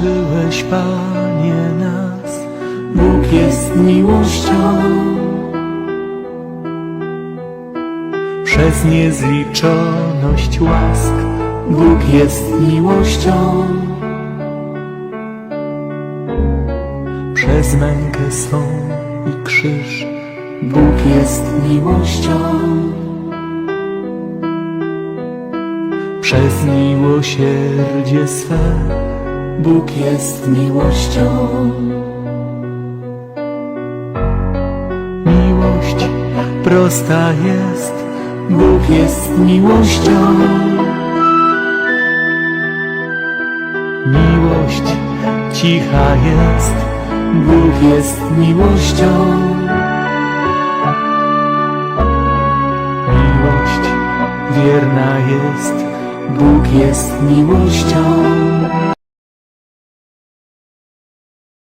zobaczyłeś, Panie, nas. Bóg jest miłością. Przez niezliczoność łask Bóg jest miłością. Przez mękę swą i krzyż Bóg jest miłością. Przez miłosierdzie swe Bóg jest miłością. Miłość prosta jest, Bóg jest miłością. Miłość cicha jest, Bóg jest miłością. Miłość wierna jest, Bóg jest miłością.